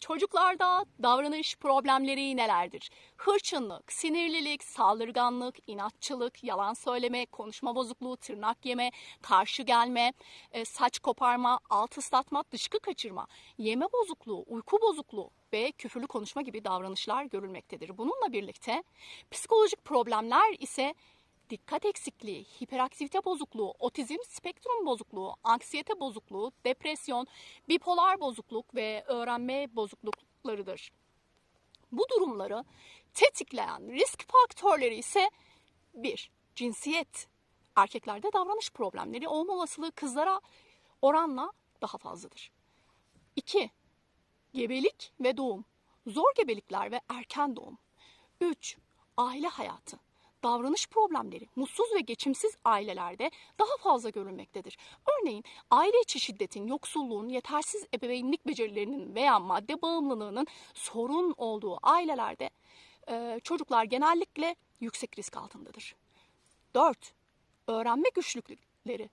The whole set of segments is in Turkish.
Çocuklarda davranış problemleri nelerdir? Hırçınlık, sinirlilik, saldırganlık, inatçılık, yalan söyleme, konuşma bozukluğu, tırnak yeme, karşı gelme, e, saç koparma, alt ıslatma, dışkı kaçırma, yeme bozukluğu, uyku bozukluğu ve küfürlü konuşma gibi davranışlar görülmektedir. Bununla birlikte psikolojik problemler ise dikkat eksikliği, hiperaktivite bozukluğu, otizm spektrum bozukluğu, anksiyete bozukluğu, depresyon, bipolar bozukluk ve öğrenme bozukluklarıdır. Bu durumları tetikleyen risk faktörleri ise 1. Cinsiyet. Erkeklerde davranış problemleri olma olasılığı kızlara oranla daha fazladır. 2. Gebelik ve doğum. Zor gebelikler ve erken doğum. 3. Aile hayatı. Davranış problemleri mutsuz ve geçimsiz ailelerde daha fazla görülmektedir. Örneğin aile içi şiddetin, yoksulluğun, yetersiz ebeveynlik becerilerinin veya madde bağımlılığının sorun olduğu ailelerde e, çocuklar genellikle yüksek risk altındadır. 4. Öğrenme güçlükleri.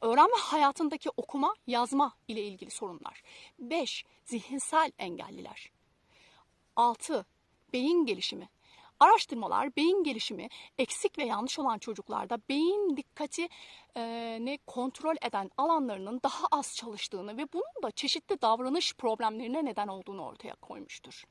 Öğrenme hayatındaki okuma, yazma ile ilgili sorunlar. 5. Zihinsel engelliler. 6. Beyin gelişimi. Araştırmalar beyin gelişimi eksik ve yanlış olan çocuklarda beyin dikkati ne kontrol eden alanlarının daha az çalıştığını ve bunun da çeşitli davranış problemlerine neden olduğunu ortaya koymuştur.